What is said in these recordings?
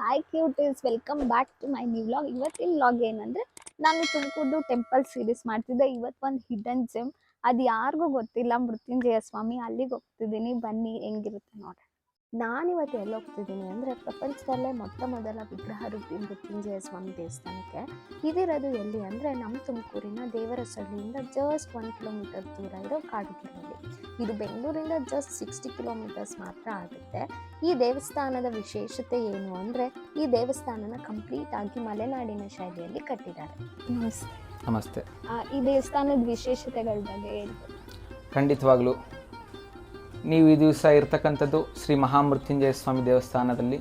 Hi cuties welcome back to my new vlog ಇವತ್ತಿನ vlog ಏನಂದ್ರೆ, ನಾನು ತುಮಕೂರ್ದು ಟೆಂಪಲ್ ಸೀರೀಸ್ ಮಾಡ್ತಿದ್ದೆ. ಇವತ್ತು ಒಂದು ಹಿಡನ್ ಜಿಮ್ ಅದು ಯಾರಿಗೂ ಗೊತ್ತಿಲ್ಲ. ಮೃತ್ಯುಂಜಯ ಸ್ವಾಮಿ ಅಲ್ಲಿಗೆ ಹೋಗ್ತಿದ್ದೀನಿ. ಬನ್ನಿ, ಹೆಂಗಿರುತ್ತೆ ನೋಡಿ ನಾನಿವತ್ತು ಎಲ್ಲಿ ಹೋಗ್ತಿದ್ದೀನಿ ಅಂದರೆ ಪ್ರಪಂಚದಲ್ಲೇ ಮೊಟ್ಟ ಮೊದಲ ವಿಗ್ರಹ ರೂಪಿ ಮೃತ್ಯುಂಜಯ ಸ್ವಾಮಿ ದೇವಸ್ಥಾನಕ್ಕೆ. ಇದಿರೋದು ಎಲ್ಲಿ ಅಂದರೆ ನಮ್ಮ ತುಮಕೂರಿನ ದೇವರಸಳ್ಳಿಯಿಂದ ಜಸ್ಟ್ ಒನ್ ಕಿಲೋಮೀಟರ್ ದೂರ ಇರೋ ಕಾಡುಗಿರಲ್ಲಿ ಇದು ಬೆಂಗಳೂರಿಂದ ಜಸ್ಟ್ ಸಿಕ್ಸ್ಟಿ ಕಿಲೋಮೀಟರ್ಸ್ ಮಾತ್ರ ಆಗುತ್ತೆ. ಈ ದೇವಸ್ಥಾನದ ವಿಶೇಷತೆ ಏನು ಅಂದರೆ ಈ ದೇವಸ್ಥಾನನ ಕಂಪ್ಲೀಟ್ ಆಗಿ ಮಲೆನಾಡಿನ ಶೈಲಿಯಲ್ಲಿ ಕಟ್ಟಿದ್ದಾರೆ. ನಮಸ್ತೆ. ನಮಸ್ತೆ. ಆ, ಈ ದೇವಸ್ಥಾನದ ವಿಶೇಷತೆಗಳ ಬಗ್ಗೆ ಹೇಳ್ಬೋದು ಖಂಡಿತವಾಗ್ಲೂ ನೀವು ಈ ದಿವಸ ಇರ್ತಕ್ಕಂಥದ್ದು ಶ್ರೀ ಮಹಾಮೃತ್ಯುಂಜಯ ಸ್ವಾಮಿ ದೇವಸ್ಥಾನದಲ್ಲಿ.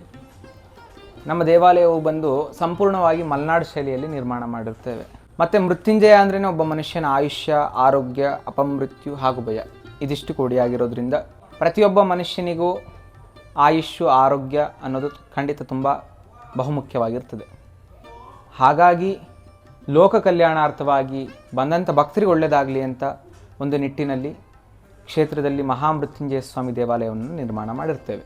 ನಮ್ಮ ದೇವಾಲಯವು ಬಂದು ಸಂಪೂರ್ಣವಾಗಿ ಮಲೆನಾಡು ಶೈಲಿಯಲ್ಲಿ ನಿರ್ಮಾಣ ಮಾಡಿರ್ತೇವೆ. ಮತ್ತು ಮೃತ್ಯುಂಜಯ ಅಂದ್ರೇ ಒಬ್ಬ ಮನುಷ್ಯನ ಆಯುಷ್ಯ, ಆರೋಗ್ಯ, ಅಪಮೃತ್ಯು ಹಾಗೂ ಭಯ. ಇದಿಷ್ಟು ಕೂಡಿಯಾಗಿರೋದ್ರಿಂದ ಪ್ರತಿಯೊಬ್ಬ ಮನುಷ್ಯನಿಗೂ ಆಯುಷ್ಯು, ಆರೋಗ್ಯ ಅನ್ನೋದು ಖಂಡಿತ ತುಂಬ ಬಹುಮುಖ್ಯವಾಗಿರ್ತದೆ. ಹಾಗಾಗಿ ಲೋಕ ಕಲ್ಯಾಣಾರ್ಥವಾಗಿ ಬಂದಂಥ ಭಕ್ತರಿಗೆ ಒಳ್ಳೆಯದಾಗಲಿ ಅಂತ ಒಂದು ನಿಟ್ಟಿನಲ್ಲಿ ಕ್ಷೇತ್ರದಲ್ಲಿ ಮಹಾಮೃತ್ಯುಂಜಯ ಸ್ವಾಮಿ ದೇವಾಲಯವನ್ನು ನಿರ್ಮಾಣ ಮಾಡಿರ್ತೇವೆ.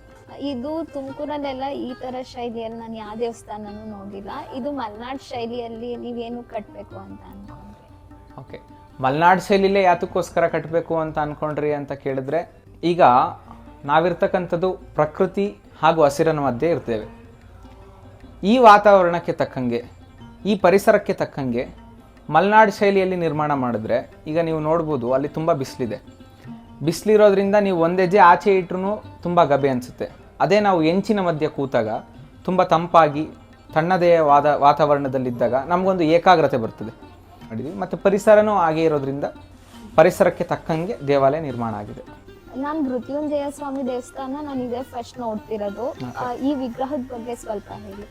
ಇದು ತುಮಕೂರಲ್ಲೆಲ್ಲ ಈ ತರ ಶೈಲಿಯಲ್ಲಿ ನಾನು ಯಾವ ದೇವಸ್ಥಾನನೂ ನೋಡಿಲ್ಲ. ಇದು ಮಲ್ನಾಡ್ ಶೈಲಿಯಲ್ಲಿ ನೀವೇನು ಕಟ್ಟಬೇಕು ಅಂತ ಅನ್ಕೊಂಡ್ರಿ? ಓಕೆ. ಮಲೆನಾಡು ಶೈಲಿಲೇ ಯಾತಕ್ಕೋಸ್ಕರ ಕಟ್ಟಬೇಕು ಅಂತ ಅನ್ಕೊಂಡ್ರಿ ಅಂತ ಕೇಳಿದ್ರೆ ಈಗ ನಾವಿರ್ತಕ್ಕಂಥದ್ದು ಪ್ರಕೃತಿ ಹಾಗೂ ಹಸಿರನ ಮಧ್ಯೆ ಇರ್ತೇವೆ. ಈ ವಾತಾವರಣಕ್ಕೆ ತಕ್ಕಂಗೆ ಈ ಪರಿಸರಕ್ಕೆ ತಕ್ಕಂಗೆ ಮಲ್ನಾಡ್ ಶೈಲಿಯಲ್ಲಿ ನಿರ್ಮಾಣ ಮಾಡಿದ್ರೆ ಈಗ ನೀವು ನೋಡ್ಬೋದು ಅಲ್ಲಿ ತುಂಬ ಬಿಸಿಲಿದೆ. ಬಿಸಿಲಿರೋದ್ರಿಂದ ನೀವು ಒಂದು ಹೆಜ್ಜೆ ಆಚೆ ಇಟ್ರೂ ತುಂಬ ಗಬೆ ಅನಿಸುತ್ತೆ. ಅದೇ ನಾವು ಹೆಂಚಿನ ಮಧ್ಯೆ ಕೂತಾಗ ತುಂಬ ತಂಪಾಗಿ ತಣ್ಣದೇ ವಾದ ವಾತಾವರಣದಲ್ಲಿದ್ದಾಗ ನಮಗೊಂದು ಏಕಾಗ್ರತೆ ಬರ್ತದೆ. ಮಾಡಿದ್ವಿ. ಮತ್ತು ಪರಿಸರನೂ ಹಾಗೆ ಇರೋದ್ರಿಂದ ಪರಿಸರಕ್ಕೆ ತಕ್ಕಂಗೆ ದೇವಾಲಯ ನಿರ್ಮಾಣ ಆಗಿದೆ. ನಾನು ಮೃತ್ಯುಂಜಯ ಸ್ವಾಮಿ ದೇವಸ್ಥಾನ ನಾನು ಇದೇ ಫಸ್ಟ್ ನೋಡ್ತಿರೋದು. ಈ ವಿಗ್ರಹದ ಬಗ್ಗೆ ಸ್ವಲ್ಪ ಹೇಳಿ.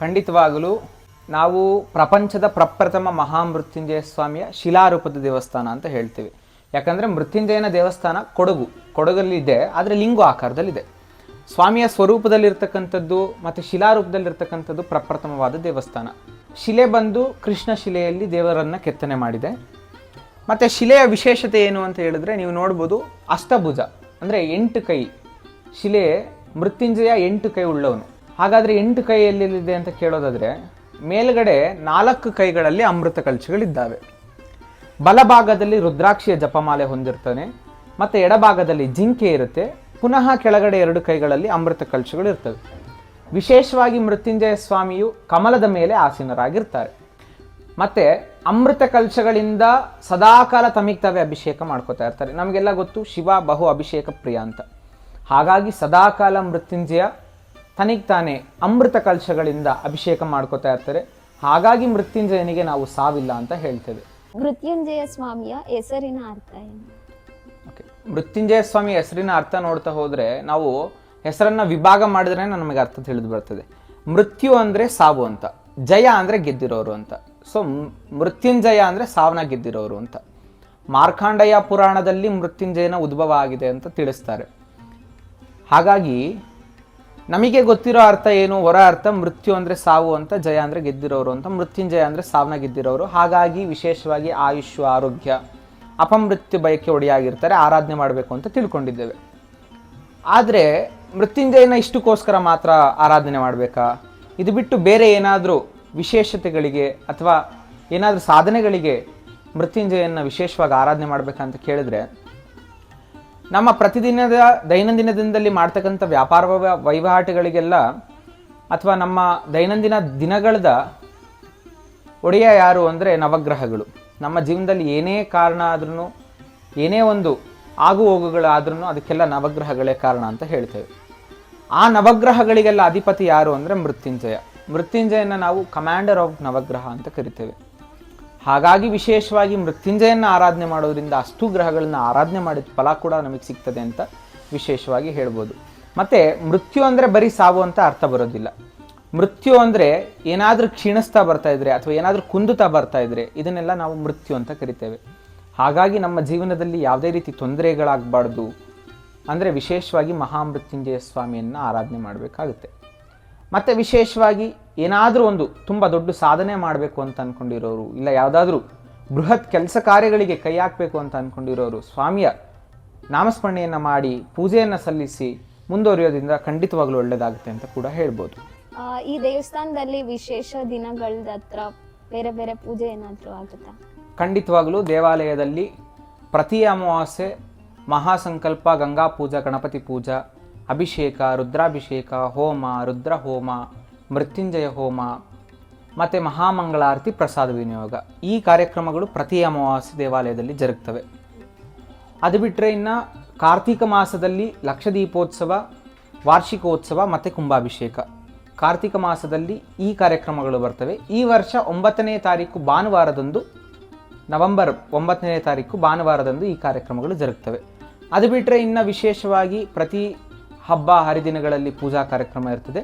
ಖಂಡಿತವಾಗಲೂ ನಾವು ಪ್ರಪಂಚದ ಪ್ರಪ್ರಥಮ ಮಹಾಮೃತ್ಯುಂಜಯ ಸ್ವಾಮಿಯ ಶಿಲಾರೂಪದ ದೇವಸ್ಥಾನ ಅಂತ ಹೇಳ್ತೀವಿ. ಯಾಕಂದರೆ ಮೃತ್ಯುಂಜಯನ ದೇವಸ್ಥಾನ ಕೊಡಗು, ಕೊಡಗಲ್ಲಿದೆ, ಆದರೆ ಲಿಂಗು ಆಕಾರದಲ್ಲಿದೆ. ಸ್ವಾಮಿಯ ಸ್ವರೂಪದಲ್ಲಿರ್ತಕ್ಕಂಥದ್ದು ಮತ್ತು ಶಿಲಾರೂಪದಲ್ಲಿರ್ತಕ್ಕಂಥದ್ದು ಪ್ರಪ್ರಥಮವಾದ ದೇವಸ್ಥಾನ. ಶಿಲೆ ಬಂದು ಕೃಷ್ಣ ಶಿಲೆಯಲ್ಲಿ ದೇವರನ್ನು ಕೆತ್ತನೆ ಮಾಡಿದೆ. ಮತ್ತು ಶಿಲೆಯ ವಿಶೇಷತೆ ಏನು ಅಂತ ಹೇಳಿದ್ರೆ ನೀವು ನೋಡ್ಬೋದು ಅಷ್ಟಭುಜ, ಅಂದರೆ ಎಂಟು ಕೈ. ಶಿಲೆ ಮೃತ್ಯುಂಜಯ ಎಂಟು ಕೈ ಉಳ್ಳವನು. ಹಾಗಾದರೆ ಎಂಟು ಕೈ ಎಲ್ಲಿದೆ ಅಂತ ಕೇಳೋದಾದರೆ ಮೇಲ್ಗಡೆ ನಾಲ್ಕು ಕೈಗಳಲ್ಲಿ ಅಮೃತ ಕಲಶಗಳಿದ್ದಾವೆ. ಬಲಭಾಗದಲ್ಲಿ ರುದ್ರಾಕ್ಷಿಯ ಜಪಮಾಲೆ ಹೊಂದಿರ್ತಾನೆ, ಮತ್ತು ಎಡಭಾಗದಲ್ಲಿ ಜಿಂಕೆ ಇರುತ್ತೆ, ಪುನಃ ಕೆಳಗಡೆ ಎರಡು ಕೈಗಳಲ್ಲಿ ಅಮೃತ ಕಲಶಗಳು ಇರ್ತವೆ. ವಿಶೇಷವಾಗಿ ಮೃತ್ಯುಂಜಯ ಸ್ವಾಮಿಯು ಕಮಲದ ಮೇಲೆ ಆಸೀನರಾಗಿರ್ತಾರೆ. ಮತ್ತು ಅಮೃತ ಕಲಶಗಳಿಂದ ಸದಾಕಾಲ ತಮಿಗ್ತಾವೆ ಅಭಿಷೇಕ ಮಾಡ್ಕೋತಾ ಇರ್ತಾರೆ. ನಮಗೆಲ್ಲ ಗೊತ್ತು, ಶಿವ ಬಹು ಅಭಿಷೇಕ ಪ್ರಿಯ ಅಂತ. ಹಾಗಾಗಿ ಸದಾಕಾಲ ಮೃತ್ಯುಂಜಯ ತನಿಗ್ ತಾನೇ ಅಮೃತ ಕಲಶಗಳಿಂದ ಅಭಿಷೇಕ ಮಾಡ್ಕೋತಾ ಇರ್ತಾರೆ. ಹಾಗಾಗಿ ಮೃತ್ಯುಂಜಯನಿಗೆ ನಾವು ಸಾವಿಲ್ಲ ಅಂತ ಹೇಳ್ತೇವೆ. ಮೃತ್ಯುಂಜಯ ಸ್ವಾಮಿಯ ಹೆಸರಿನ ಅರ್ಥ ಏನು? ಮೃತ್ಯುಂಜಯ ಸ್ವಾಮಿ ಹೆಸರಿನ ಅರ್ಥ ನೋಡ್ತಾ ಹೋದರೆ ನಾವು ಹೆಸರನ್ನ ವಿಭಾಗ ಮಾಡಿದ್ರೆ ನಮಗೆ ಅರ್ಥ ತಿಳಿದು ಬರ್ತದೆ. ಮೃತ್ಯು ಅಂದರೆ ಸಾವು ಅಂತ, ಜಯ ಅಂದರೆ ಗೆದ್ದಿರೋರು ಅಂತ. ಸೊ ಮೃತ್ಯುಂಜಯ ಅಂದರೆ ಸಾವನ ಗೆದ್ದಿರೋರು ಅಂತ. ಮಾರ್ಕಾಂಡಯ ಪುರಾಣದಲ್ಲಿ ಮೃತ್ಯುಂಜಯನ ಉದ್ಭವ ಆಗಿದೆ ಅಂತ ತಿಳಿಸ್ತಾರೆ. ಹಾಗಾಗಿ ನಮಗೆ ಗೊತ್ತಿರೋ ಅರ್ಥ ಏನು? ಹೊರ ಅರ್ಥ ಮೃತ್ಯು ಅಂದರೆ ಸಾವು ಅಂತ ಜಯ ಅಂದರೆ ಗೆದ್ದಿರೋರು ಅಂತ. ಮೃತ್ಯುಂಜಯ ಅಂದರೆ ಸಾವನ್ನ ಗೆದ್ದಿರೋರು. ಹಾಗಾಗಿ ವಿಶೇಷವಾಗಿ ಆಯುಷ್ಯ ಆರೋಗ್ಯ, ಅಪಮೃತ್ಯು ಬಯಕೆ ಒಡೆಯಾಗಿರ್ತಾರೆ. ಆರಾಧನೆ ಮಾಡಬೇಕು ಅಂತ ತಿಳ್ಕೊಂಡಿದ್ದೇವೆ. ಆದರೆ ಮೃತ್ಯುಂಜಯನ ಇಷ್ಟಕ್ಕೋಸ್ಕರ ಮಾತ್ರ ಆರಾಧನೆ ಮಾಡಬೇಕಾ? ಇದು ಬಿಟ್ಟು ಬೇರೆ ಏನಾದರೂ ವಿಶೇಷತೆಗಳಿಗೆ ಅಥವಾ ಏನಾದರೂ ಸಾಧನೆಗಳಿಗೆ ಮೃತ್ಯುಂಜಯನ ವಿಶೇಷವಾಗಿ ಆರಾಧನೆ ಮಾಡಬೇಕಂತ ಕೇಳಿದ್ರೆ ನಮ್ಮ ಪ್ರತಿದಿನದ ದೈನಂದಿನ ದಿನದಲ್ಲಿ ಮಾಡ್ತಕ್ಕಂಥ ವ್ಯಾಪಾರ ವಹಿವಾಟುಗಳಿಗೆಲ್ಲ ಅಥವಾ ನಮ್ಮ ದೈನಂದಿನ ದಿನಗಳದ ಒಡೆಯ ಯಾರು ಅಂದರೆ ನವಗ್ರಹಗಳು. ನಮ್ಮ ಜೀವನದಲ್ಲಿ ಏನೇ ಕಾರಣ ಆದ್ರೂ ಏನೇ ಒಂದು ಆಗು ಹೋಗುಗಳಾದ್ರೂ ಅದಕ್ಕೆಲ್ಲ ನವಗ್ರಹಗಳೇ ಕಾರಣ ಅಂತ ಹೇಳ್ತೇವೆ. ಆ ನವಗ್ರಹಗಳಿಗೆಲ್ಲ ಅಧಿಪತಿ ಯಾರು ಅಂದರೆ ಮೃತ್ಯುಂಜಯ. ಮೃತ್ಯುಂಜಯನ ನಾವು ಕಮಾಂಡರ್ ಆಫ್ ನವಗ್ರಹ ಅಂತ ಕರಿತೇವೆ. ಹಾಗಾಗಿ ವಿಶೇಷವಾಗಿ ಮೃತ್ಯುಂಜಯನ ಆರಾಧನೆ ಮಾಡೋದರಿಂದ ಅಷ್ಟು ಗ್ರಹಗಳನ್ನು ಆರಾಧನೆ ಮಾಡಿದ ಫಲ ಕೂಡ ನಮಗೆ ಸಿಗ್ತದೆ ಅಂತ ವಿಶೇಷವಾಗಿ ಹೇಳ್ಬೋದು. ಮತ್ತು ಮೃತ್ಯು ಅಂದರೆ ಬರೀ ಸಾವು ಅಂತ ಅರ್ಥ ಬರೋದಿಲ್ಲ. ಮೃತ್ಯು ಅಂದರೆ ಏನಾದರೂ ಕ್ಷೀಣಿಸ್ತಾ ಬರ್ತಾ ಇದ್ರೆ ಅಥವಾ ಏನಾದರೂ ಕುಂದುತ್ತಾ ಬರ್ತಾ ಇದ್ರೆ ಇದನ್ನೆಲ್ಲ ನಾವು ಮೃತ್ಯು ಅಂತ ಕರಿತೇವೆ. ಹಾಗಾಗಿ ನಮ್ಮ ಜೀವನದಲ್ಲಿ ಯಾವುದೇ ರೀತಿ ತೊಂದರೆಗಳಾಗಬಾರ್ದು. ಅಂದರೆ ವಿಶೇಷವಾಗಿ ಮಹಾಮೃತ್ಯುಂಜಯ ಸ್ವಾಮಿಯನ್ನು ಆರಾಧನೆ ಮಾಡಬೇಕಾಗುತ್ತೆ. ಮತ್ತು ವಿಶೇಷವಾಗಿ ಏನಾದರೂ ಒಂದು ತುಂಬ ದೊಡ್ಡ ಸಾಧನೆ ಮಾಡಬೇಕು ಅಂತ ಅಂದ್ಕೊಂಡಿರೋರು ಇಲ್ಲ ಯಾವುದಾದ್ರೂ ಬೃಹತ್ ಕೆಲಸ ಕಾರ್ಯಗಳಿಗೆ ಕೈ ಹಾಕಬೇಕು ಅಂತ ಅಂದ್ಕೊಂಡಿರೋರು ಸ್ವಾಮಿಯ ನಾಮಸ್ಮರಣೆಯನ್ನು ಮಾಡಿ ಪೂಜೆಯನ್ನು ಸಲ್ಲಿಸಿ ಮುಂದುವರಿಯೋದ್ರಿಂದ ಖಂಡಿತವಾಗ್ಲೂ ಒಳ್ಳೆಯದಾಗುತ್ತೆ ಅಂತ ಕೂಡ ಹೇಳ್ಬೋದು. ಈ ದೇವಸ್ಥಾನದಲ್ಲಿ ವಿಶೇಷ ದಿನಗಳದ ಹತ್ರ ಬೇರೆ ಬೇರೆ ಪೂಜೆ ಏನಾದರೂ ಆಗುತ್ತಾ? ಖಂಡಿತವಾಗಲೂ ದೇವಾಲಯದಲ್ಲಿ ಪ್ರತಿ ಅಮಾವಾಸ್ಯೆ ಮಹಾಸಂಕಲ್ಪ ಗಂಗಾ ಪೂಜಾ ಗಣಪತಿ ಪೂಜಾ ಅಭಿಷೇಕ, ರುದ್ರಾಭಿಷೇಕ, ಹೋಮ ರುದ್ರ ಹೋಮ ಮೃತ್ಯುಂಜಯ ಹೋಮ, ಮತ್ತು ಮಹಾಮಂಗಳಾರತಿ, ಪ್ರಸಾದ ವಿನಿಯೋಗ. ಈ ಕಾರ್ಯಕ್ರಮಗಳು ಪ್ರತಿ ಅಮಾವಾಸ್ಯೆ ದೇವಾಲಯದಲ್ಲಿ ಜರುಗ್ತವೆ. ಅದು ಬಿಟ್ಟರೆ ಇನ್ನು ಕಾರ್ತಿಕ ಮಾಸದಲ್ಲಿ ಲಕ್ಷದೀಪೋತ್ಸವ, ವಾರ್ಷಿಕೋತ್ಸವ, ಮತ್ತು ಕುಂಭಾಭಿಷೇಕ. ಕಾರ್ತಿಕ ಮಾಸದಲ್ಲಿ ಈ ಕಾರ್ಯಕ್ರಮಗಳು ಬರ್ತವೆ. ಈ ವರ್ಷ ಒಂಬತ್ತನೇ ತಾರೀಕು ಭಾನುವಾರದಂದು, ನವೆಂಬರ್ ಒಂಬತ್ತನೇ ತಾರೀಕು ಭಾನುವಾರದಂದು ಈ ಕಾರ್ಯಕ್ರಮಗಳು ಜರುಗ್ತವೆ. ಅದು ಬಿಟ್ಟರೆ ಇನ್ನು ವಿಶೇಷವಾಗಿ ಪ್ರತಿ ಹಬ್ಬ ಹರಿದಿನಗಳಲ್ಲಿ ಪೂಜಾ ಕಾರ್ಯಕ್ರಮ ಇರ್ತದೆ.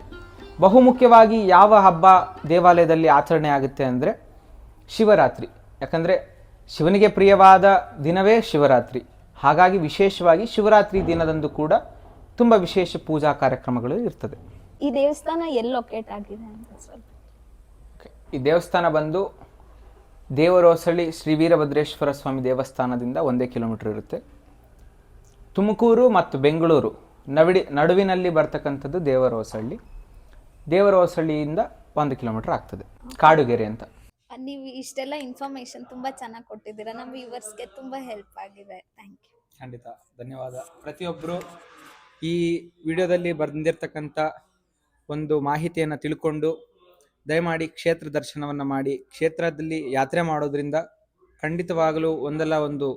ಬಹುಮುಖ್ಯವಾಗಿ ಯಾವ ಹಬ್ಬ ದೇವಾಲಯದಲ್ಲಿ ಆಚರಣೆ ಆಗುತ್ತೆ ಅಂದರೆ ಶಿವರಾತ್ರಿ. ಯಾಕಂದರೆ ಶಿವನಿಗೆ ಪ್ರಿಯವಾದ ದಿನವೇ ಶಿವರಾತ್ರಿ. ಹಾಗಾಗಿ ವಿಶೇಷವಾಗಿ ಶಿವರಾತ್ರಿ ದಿನದಂದು ಕೂಡ ತುಂಬ ವಿಶೇಷ ಪೂಜಾ ಕಾರ್ಯಕ್ರಮಗಳು ಇರ್ತದೆ. ಈ ದೇವಸ್ಥಾನ ಎಲ್ಲಿ ಲೊಕೇಟ್ ಆಗಿದೆ ಅಂತ ಸ್ವಲ್ಪ. ಈ ದೇವಸ್ಥಾನ ಬಂದು ದೇವರೋಸಳಿ ಶ್ರೀ ವೀರಭದ್ರೇಶ್ವರ ಸ್ವಾಮಿ ದೇವಸ್ಥಾನದಿಂದ ಒಂದೇ ಕಿಲೋಮೀಟರ್ ಇರುತ್ತೆ. ತುಮಕೂರು ಮತ್ತು ಬೆಂಗಳೂರು ನವಿಡಿ ನಡುವಿನಲ್ಲಿ ಬರ್ತಕ್ಕಂಥದ್ದು ದೇವರ ಹೊಸಳ್ಳಿ ದೇವರ ಹೊಸಳ್ಳಿಯಿಂದ ಒಂದು ಕಿಲೋಮೀಟರ್ ಆಗ್ತದೆ. ಕಾಡುಗೆರೆ ಅಂತ. ನೀವು ಇಷ್ಟೆಲ್ಲ ಇನ್ಫಾರ್ಮೇಶನ್ ತುಂಬಾ ಚೆನ್ನಾಗಿ ಕೊಟ್ಟಿದ್ದೀರಾ. ನಮ್ಮ ವ್ಯೂವರ್ಸ್ಗೆ ತುಂಬಾ ಹೆಲ್ಪ್ ಆಗಿದೆ. ಥ್ಯಾಂಕ್ ಯು ಖಂಡಿತ. ಧನ್ಯವಾದ. ಪ್ರತಿಯೊಬ್ಬರು ಈ ವಿಡಿಯೋದಲ್ಲಿ ಬಂದಿರತಕ್ಕಂಥ ಒಂದು ಮಾಹಿತಿಯನ್ನು ತಿಳ್ಕೊಂಡು ದಯಮಾಡಿ ಕ್ಷೇತ್ರ ದರ್ಶನವನ್ನು ಮಾಡಿ. ಕ್ಷೇತ್ರದಲ್ಲಿ ಯಾತ್ರೆ ಮಾಡೋದ್ರಿಂದ ಖಂಡಿತವಾಗಲೂ ಒಂದಲ್ಲ ಒಂದು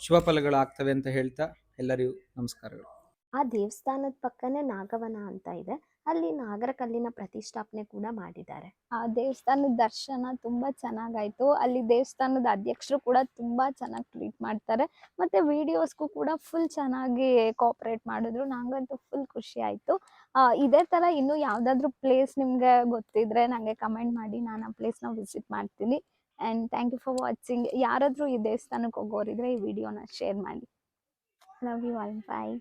ಶುಭ ಫಲಗಳಾಗ್ತವೆ ಅಂತ ಹೇಳ್ತಾ ಎಲ್ಲರಿಗೂ ನಮಸ್ಕಾರಗಳು. ಆ ದೇವಸ್ಥಾನದ ಪಕ್ಕನೇ ನಾಗವನ ಅಂತ ಇದೆ. ಅಲ್ಲಿ ನಾಗರ ಕಲ್ಲಿನ ಪ್ರತಿಷ್ಠಾಪನೆ ಕೂಡ ಮಾಡಿದ್ದಾರೆ. ಆ ದೇವಸ್ಥಾನದ ದರ್ಶನ ತುಂಬಾ ಚೆನ್ನಾಗಾಯ್ತು. ಅಲ್ಲಿ ದೇವಸ್ಥಾನದ ಅಧ್ಯಕ್ಷರು ಕೂಡ ತುಂಬಾ ಚೆನ್ನಾಗಿ ಟ್ರೀಟ್ ಮಾಡ್ತಾರೆ. ಮತ್ತೆ ವಿಡಿಯೋಸ್ಗೂ ಕೂಡ ಫುಲ್ ಚೆನ್ನಾಗಿ ಕೋಆಪರೇಟ್ ಮಾಡಿದ್ರು. ನಂಗಂತೂ ಫುಲ್ ಖುಷಿ ಆಯ್ತು. ಇದೇ ತರ ಇನ್ನು ಯಾವ್ದಾದ್ರು ಪ್ಲೇಸ್ ನಿಮ್ಗೆ ಗೊತ್ತಿದ್ರೆ ನಂಗೆ ಕಮೆಂಟ್ ಮಾಡಿ. ನಾನು ಆ ಪ್ಲೇಸ್ನ ವಿಸಿಟ್ ಮಾಡ್ತೀನಿ. And thank you for watching. ಯಾರಾದರೂ ಈ ದೇವಸ್ಥಾನಕ್ಕೆ ಹೋಗೋರಿದ್ರೆ ಈ ವಿಡಿಯೋನ ಶೇರ್ ಮಾಡಿ. Love you all. ಬಾಯ್.